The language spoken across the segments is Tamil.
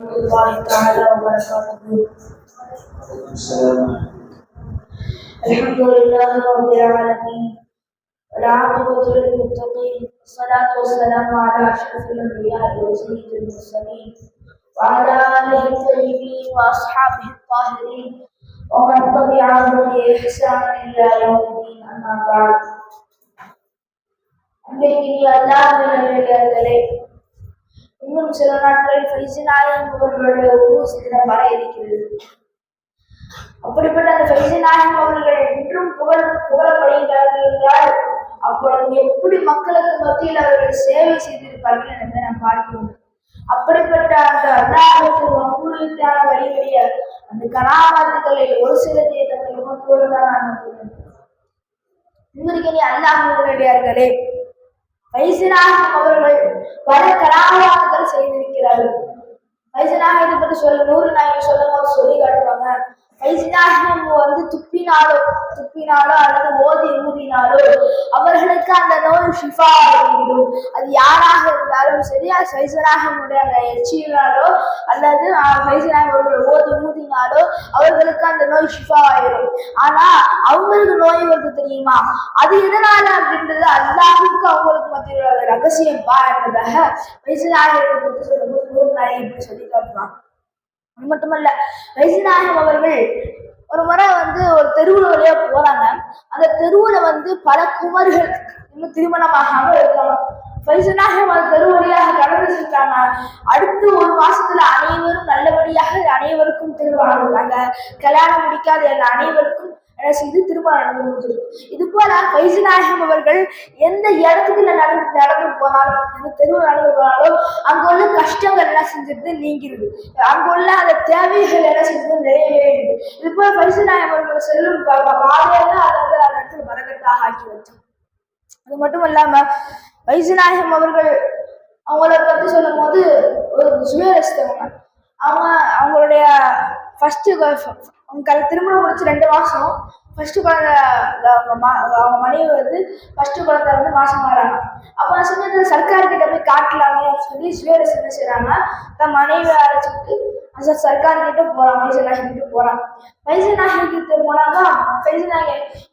الله تعالى وبركاته الحمد لله رب العالمين والعاقبة للمتقين والصلاة والسلام على أشرف الأنبياء وسيد المرسلين وعلى آله الطيبين وأصحابه الطاهرين ومن تبعهم بإحسان إلى يوم الدين أما بعد அன்பிற்கினிய அல்லாஹர்களே இன்னும் சில நாட்கள் ஃபைசினாய் என்பவர்களுடைய உருவ தினம் வர இருக்கிறது அப்படிப்பட்ட அந்த ஃபைசிநாயகம் அவர்கள் இன்றும் புகழ் புகழப்படுகிறார்கள் என்றால் அப்பொழுது எப்படி மக்களுக்கு மத்தியில் அவர்கள் சேவை செய்திருப்பார்கள் என்பதை நாம் பார்க்கிறோம். அப்படிப்பட்ட அந்த அல்லாஹுக்கு வழி வழிபடிய அந்த கலாபாத்துக்களில் ஒரு சிலத்தை தங்கள் முகத்தோடு தான் நான் கூறுகிறேன் இன்றைக்கு அல்லாஹர்களே வைசிநாயகம் அவர்கள் பல கலாபாத்துகள் செய்திருக்கிறார்கள். வைசிநாயகத்தை பற்றி சொல்ல நூறு நாயகம் சொல்லும் போது சொல்லி காட்டுவாங்க. வைசிநாயகம் வந்து துப்பினாலோ துப்பினாலோ அல்லது ஓதி ஊதினாலோ அவர்களுக்கு அந்த நோய் ஷிஃபா ஆகிவிடும். அது யாராக இருந்தாலும் சரி அது வைசிநாயகமுடைய அந்த எச்சியினாலோ அல்லது வைசிநாயகம் அவர்கள் ஓதி ஊதினாலோ அவர்களுக்கு அந்த நோய் ஷிஃபா ஆயிடும் ஆனா அவங்களுக்கு நோய் வருது தெரியுமா? அது எதனால அப்படின்றது அல்லாஹுக்கு அவங்களுக்கு மத்தியில் ரகசியம் பா என்பதாக வைசிநாயகத்தை பற்றி சொல்லும்போது நூறு இப்படி சொல்லி காட்டுவான் அது மட்டுமல்ல வைசிநாயகம் அவர்கள் ஒரு முறை வந்து ஒரு தெருவுல வழியா போறாங்க. அந்த தெருவுல வந்து பல குமர்கள் இன்னும் திருமணமாகாம இருக்காங்க. வைசநாயகம் அந்த தெரு வழியாக கடந்து சென்றாங்க. அடுத்து ஒரு மாசத்துல அனைவரும் நல்லபடியாக அனைவருக்கும் திருமணம் கல்யாணம் முடிக்காத எல்லா அனைவருக்கும் செய்து திருமணம் நடந்து முடிஞ்சது இது போல வைசநாயகம் அவர்கள் எந்த இடத்துக்கு நடந்து நடந்து போனாலும் எந்த தெருவில் நடந்து போனாலும் அங்க உள்ள கஷ்டங்கள் என்ன செஞ்சிருந்து நீங்கிருது. அங்க உள்ள அந்த தேவைகள் என்ன செஞ்சது நிறைவேறிடுது இது போல வைசநாயகம் அவர்கள் செல்லும் பாதையெல்லாம் அதாவது அந்த இடத்துல வரகத்தாக ஆக்கி வச்சோம் அது மட்டும் இல்லாம வைசநாயகம் அவர்கள் அவங்கள பத்தி சொல்லும் போது ஒரு சுயரசித்தவங்க. அவங்க அவங்களுடைய ஃபர்ஸ்ட் அவங்க திருமணம் முடிச்சு ரெண்டு மாசம் ஃபர்ஸ்ட் குழந்தை அவங்க மா- அவங்க மனைவி வந்து ஃபர்ஸ்ட் குழந்தை வந்து மாசம் வராங்க அப்போ நான் சொன்னது சர்க்கார் கிட்ட போய் காட்டலாமே அப்படின்னு சொல்லி சுயரசு என்ன செய்றாங்க? தன் மனைவியை அழைச்சிட்டு அந்த சர்க்கார் கிட்ட போகிறான் வைசநாயகி கிட்ட போறாங்க வைசநாயகி கிட்ட போனாங்க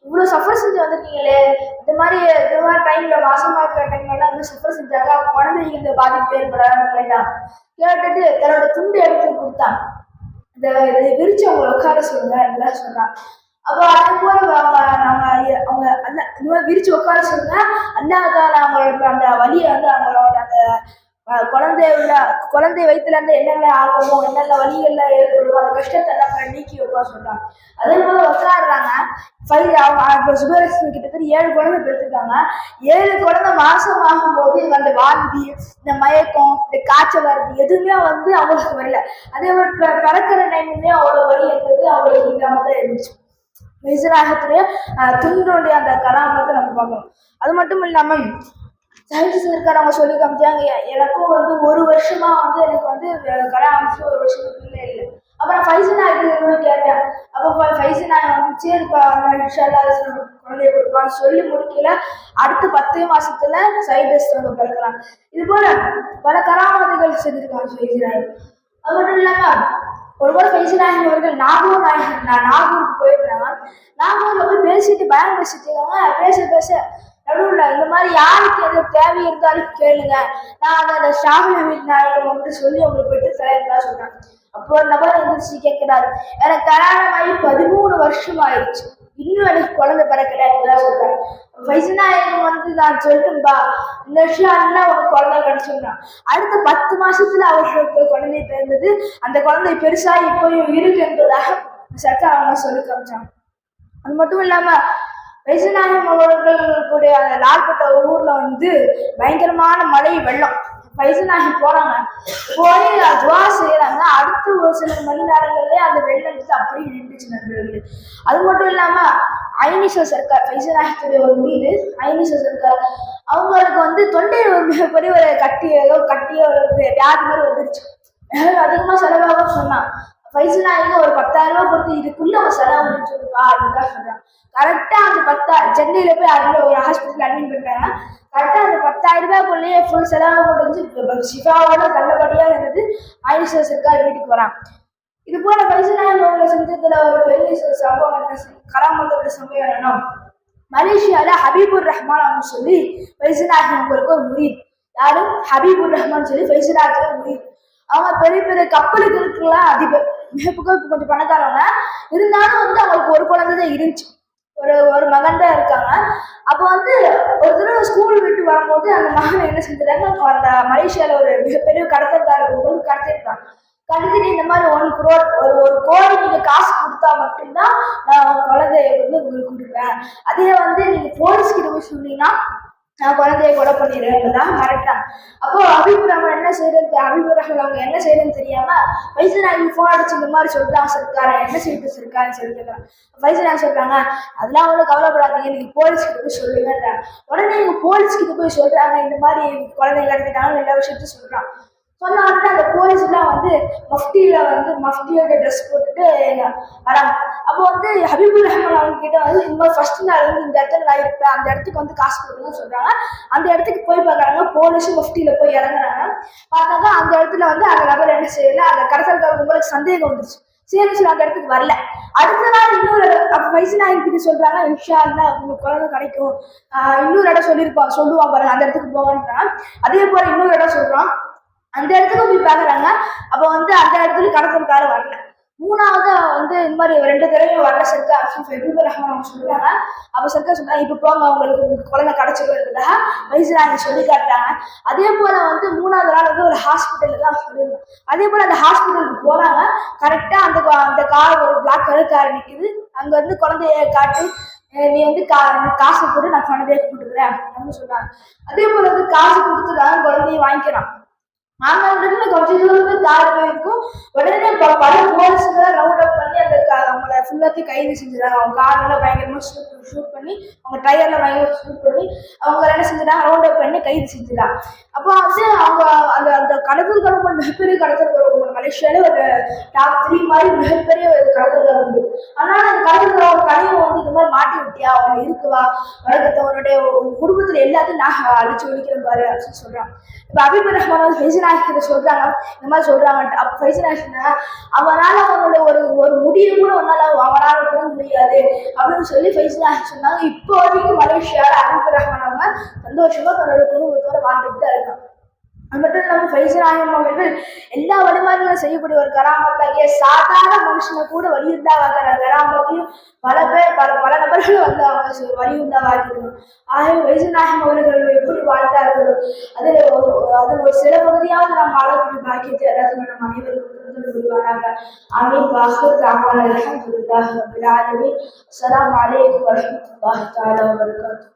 இவ்வளோ சஃபர் செஞ்சு வந்திருக்கீங்களே இந்த மாதிரி இந்த மாதிரி டைம்ல மாசமா இருக்கிற டைம்ல வந்து சஃபர் செஞ்சாங்க அவங்க குழந்தைங்க இந்த பாதிப்பு ஏற்படாதுன்னு கேட்டான். கேட்டுட்டு தன்னோட துண்டு எடுத்து கொடுத்தான். இந்த இதை விரிச்சு அவங்களை உட்கார சொல்லுங்க இதெல்லாம் சொன்னான் அப்போ அது போல அவங்க அவங்க அவங்க அந்த இந்த மாதிரி விரிச்சு உட்கார சொல்லுங்க. அல்லாதால அவங்களோட அந்த வழியை வந்து அவங்களோட அந்த குழந்தை உள்ள குழந்தை வயிற்றுல இருந்து என்னென்ன ஆகும் என்னென்ன வலிகள்லாம் ஏற்படும் அந்த கஷ்டத்தை எல்லாம் நீக்கி வைப்பா சொல்றாங்க. அதே போல உட்காடுறாங்க ஃபைவ் இப்போ சுபரசன் கிட்டத்தட்ட ஏழு குழந்தை பெற்றுருக்காங்க. ஏழு குழந்தை மாசம் ஆகும்போது இவங்க அந்த வாந்தி இந்த மயக்கம் இந்த காய்ச்சல் வருது எதுவுமே வந்து அவங்களுக்கு வரல. அதே மாதிரி பிறக்கிற டைமுமே அவ்வளோ வலி என்பது அவங்களுக்கு இல்லாம தான் இருந்துச்சு. வைசராகத்துடைய துண்டோடைய அந்த கலாமத்தை நம்ம பார்க்கணும். அது மட்டும் இல்லாமல் சயின்ஸ் இருக்கிறவங்க சொல்லி காமிச்சாங்க. எனக்கும் வந்து ஒரு வருஷமா வந்து எனக்கு வந்து கடை அமைச்சு ஒரு வருஷத்துக்கு இல்லை இல்லை. அப்புறம் ஃபைசன் ஆகிட்டு கேட்டேன். அப்போ ஃபைசன் ஆகி இப்போ சரிப்பா இன்ஷால்லா குழந்தைய கொடுப்பான்னு சொல்லி முடிக்கல. அடுத்த பத்து மாசத்துல சைடஸ் வந்து பிறக்கிறாங்க இது போல பல கராமதிகள் செஞ்சிருக்காங்க ஃபைசன் அது மட்டும் இல்லாம ஒரு முறை ஃபைசலாஹி அவர்கள் நாகூர் நாயகன் நான் நாகூருக்கு போயிருந்தாங்க நாகூர்ல போய் பேசிட்டு பயம் பேசிட்டு இருக்காங்க. பேச பேச நடுவில் இந்த மாதிரி யாருக்கு எது தேவை இருந்தாலும் கேளுங்க. நான் அதை அந்த ஷாகுல் ஹமீத் நாயகம் சொல்லி உங்களுக்கு பெற்று தரேன் சொன்னாங்க. அப்போ அந்த நபர் எந்திரிச்சு கேட்கிறாரு எனக்கு கல்யாணம் ஆகி பதிமூணு வருஷம் ஆயிடுச்சு இன்னும் எனக்கு குழந்தை பிறக்கல அப்படிலாம் சொல்றாங்க வைசநாயகம் வந்து நான் சொல்லட்டும்பா இந்த விஷயம் ஒரு குழந்தை கிடைச்சிருந்தான் அடுத்த பத்து மாசத்துல அவர்களுக்கு குழந்தை பிறந்தது. அந்த குழந்தை பெருசா இப்போயும் இருக்கு என்பதாக சர்க்கார் அவங்க சொல்லி காமிச்சாங்க. அது மட்டும் இல்லாம வைசநாயகம் அவர்களுடைய அந்த நாள்பட்ட ஊர்ல வந்து பயங்கரமான மழை வெள்ளம். வைசநாயகி போறாங்க. போய் துவா செய்யறாங்க அடுத்த ஒரு சில மணி நேரங்கள்லயே அந்த வெள்ளம் வந்து அப்படியே நின்றுச்சு நண்பர்களே. அது மட்டும் இல்லாம ஐனிஷா சர்க்கார் வைசநாயகத்துடைய ஒரு வீடு. ஐனிஷா சர்க்கார் அவங்களுக்கு வந்து தொண்டை ஒரு மிகப்பெரிய ஒரு கட்டி ஏதோ கட்டிய ஒரு வியாதி மாதிரி வந்துருச்சு. அதிகமாக செலவாக சொன்னான். பைசனாயிங்க ஒரு பத்தாயிரம் ரூபாய் கொடுத்து இதுக்குள்ள அவன் செலவு சொல்லுவா அப்படின்னு தான் கரெக்டா அந்த பத்தா சென்னையில போய் அதுல ஒரு ஹாஸ்பிட்டல் அட்மிட் பண்றாங்க கரெக்டா அந்த பத்தாயிரம் ரூபாய்க்குள்ளேயே ஃபுல் செலவு முடிஞ்சு சிவாவோட நல்லபடியா இருந்தது ஆயுஷ் சர்க்கார் வீட்டுக்கு வரான் இது போல பைசனாயிங்க அவங்களை செஞ்சதுல ஒரு பெரிய சம்பவம் என்ன கராமத்தோட சம்பவம் என்னன்னா மலேசியால ஹபீபுர் ரஹ்மான் அப்படின்னு சொல்லி ஃபைசனாக அவங்களுக்கு ஒரு முரீத் யாரும் ஹபீபுர் ரஹ்மான் சொல்லி ஃபைசனாத்துல முரீத் அவங்க பெரிய பெரிய கப்பலுக்கு இருக்கலாம் அதிபர் இப்போ இப்போ கொஞ்சம் பணக்காரவங்க இருந்தாலும் வந்து அவங்களுக்கு ஒரு குழந்தை தான் இருந்துச்சு. ஒரு ஒரு மகன் தான் இருக்காங்க. அப்போ வந்து ஒரு தடவை ஸ்கூல் விட்டு வரும்போது அந்த மகன் என்ன செஞ்சிருக்காங்க அந்த மலேசியாவில் ஒரு மிகப்பெரிய கடத்தல்காரர் ஒரு கடத்திருக்காங்க கடத்திட்டு இந்த மாதிரி ஒன் குரோர் ஒரு ஒரு கோடி நீங்க காசு கொடுத்தா மட்டும்தான் நான் குழந்தைய வந்து உங்களுக்கு கொடுப்பேன். அதே வந்து நீங்க போலீஸ் கிட்ட போய் சொன்னீங்கன்னா நான் குழந்தைய கொலை தான் கரெக்டா அப்போ அபிபுரம் என்ன செய்யறது அபிபுரம் அவங்க என்ன செய்யறதுன்னு தெரியாம வைசநாயகி ஃபோன் அடிச்சு இந்த மாதிரி சொல்றாங்க சர்க்கார என்ன செய்யுது இருக்கான்னு சொல்லி கேட்கறாங்க வைசநாயகி சொல்றாங்க அதெல்லாம் ஒன்றும் கவலைப்படாதீங்க நீங்க போலீஸ்கிட்ட போய் சொல்லுங்கன்றாங்க உடனே இவங்க போலீஸ்கிட்ட போய் சொல்றாங்க இந்த மாதிரி குழந்தைங்க கடத்திட்டாங்க எல்லா விஷயத்தையும் சொல்றான். சொன்ன உடனே அந்த போலீஸ்லாம் வந்து மஃப்டியில வந்து மஃப்டியோட ட்ரெஸ் போட்டுட்டு வராங்க. அப்போ வந்து ஹபீபுல் ரஹ்மான் அவங்க கிட்ட வந்து இந்த மாதிரி ஃபர்ஸ்ட் நாள் வந்து இந்த இடத்துல நான் இருப்பேன். அந்த இடத்துக்கு வந்து காசு கொடுக்கணும்னு சொல்றாங்க. அந்த இடத்துக்கு போய் பார்க்குறாங்க. போலீஸும் மஃப்டியில போய் இறங்குறாங்க. பார்த்தாக்கா அந்த இடத்துல வந்து அந்த நபர் என்ன செய்யல அந்த கடத்தல்காரர் உங்களுக்கு சந்தேகம் வந்துருச்சு. சரி அந்த இடத்துக்கு வரல. அடுத்த நாள் இன்னொரு அப்போ வயசு நான் கிட்ட சொல்றாங்க இன்ஷா இருந்தா உங்களுக்கு குழந்தை கிடைக்கும். இன்னொரு இடம் சொல்லியிருப்பாங்க. சொல்லுவாங்க பாருங்க அந்த இடத்துக்கு போவான்றான் அதே போல இன்னொரு இடம் சொல்றான் அந்த இடத்துக்கு போய் பார்க்குறாங்க. அப்போ வந்து அந்த இடத்துல கடத்தல்காரர் வரல. மூணாவது வந்து இந்த மாதிரி ரெண்டு தடவையும் வரல சர்க்கா. ஃபெபிபர் ரஹ்மான் அவங்க சொல்றாங்க. அப்போ சர்க்கா சொல்றாங்க இப்போ போங்க அவங்களுக்கு உங்களுக்கு குழந்தை கிடைச்சிருக்கிறதுக்காக வயசு சொல்லி காட்டுறாங்க. அதே போல வந்து மூணாவது நாள் வந்து ஒரு ஹாஸ்பிட்டலில் தான் சொல்லியிருந்தோம் அதே போல அந்த ஹாஸ்பிட்டலுக்கு போறாங்க. கரெக்டா அந்த கா- அந்த கார் ஒரு பிளாக் கலர் கார் நிக்குது. அங்க வந்து குழந்தைய காட்டி நீ வந்து கா நீ காசு கொடு நான் குழந்தைய கொடுக்குறேன் அப்படின்னு சொல்றாங்க. அதே போல வந்து காசு கொடுத்துருக்காங்க குழந்தைய வாங்கிக்கிறான் மாமல்லத்துல கொஞ்ச தூரத்துக்கு கார் போயிருக்கும். உடனே பல போலீஸுங்களை ரவுண்ட் அப் பண்ணி அந்த அவங்கள ஃபுல்லாத்தையும் கைது செஞ்சிடறாங்க. அவங்க கார்ல பயங்கரமா ஷூட் ஷூட் பண்ணி அவங்க டயர்ல பயங்கரமா ஷூட் பண்ணி அவங்க என்ன செஞ்சிடறாங்க ரவுண்ட் அப் பண்ணி கைது செஞ்சிடறாங்க அப்போ வந்து அவங்க அந்த அந்த கடத்தல் கவர்மெண்ட் மிகப்பெரிய கடத்தல் மலேசியால ஒரு டாப் த்ரீ மாதிரி மிகப்பெரிய ஒரு கடற்கரை உண்டு. ஆனால் அந்த கடற்கரை கவர்மெண்ட் கடையை வந்து இந்த மாதிரி மாட்டி விட்டியா? அவன் இருக்குவா? உனக்கு உன்னுடைய குடும்பத்துல எல்லாத்தையும் நான் அழிச்சு ஒழிக்கிறேன் பாரு அப்படின்னு சொல்றான். இப்ப அபிபர் ரஹ்மான் வந்து ஃபைசனாஷ் சொல்றாங்க. இந்த மாதிரி சொல்றாங்க அப்ப ஃபைசனாஷ் அவனால அவனோட ஒரு ஒரு முடிய கூட ஒன்னால அவனால கூட முடியாது அப்படின்னு சொல்லி ஃபைசனாஷ் சொன்னாங்க. இப்போ வரைக்கும் மலேசியாவில் அபிபர் ரஹ்மான் அவங்க சந்தோஷமா தன்னோட குடும்பத்தோட வாழ்ந்துட்டு தான் இருக்கான். அது மட்டும் இல்லாமல் ஃபைசர் ஆயம் அவர்கள் எல்லா வழிபாடுகளும் செய்யக்கூடிய ஒரு கராமத்தாகிய சாதாரண மனுஷனை கூட வலியுறுத்தாவாக்கிற கராமத்தையும் பல பேர் பல பல நபர்கள் வந்து அவங்க சொ- ஆகிய வாக்கிக்கணும் ஆகவே வைசநாயகம் அவர்கள் எப்படி வாழ்ந்தார்களோ அது ஒரு- அது ஒரு சில பகுதியாவது நாம் வாழக்கூடிய பாக்கியத்தை எல்லாத்தையும் நம்ம அனைவருக்கும் தந்து ஆமீன். வாசல் ராமான அலமதுல்லாஹ் ரபில் ஆலமீன். வபரகாத்துஹு.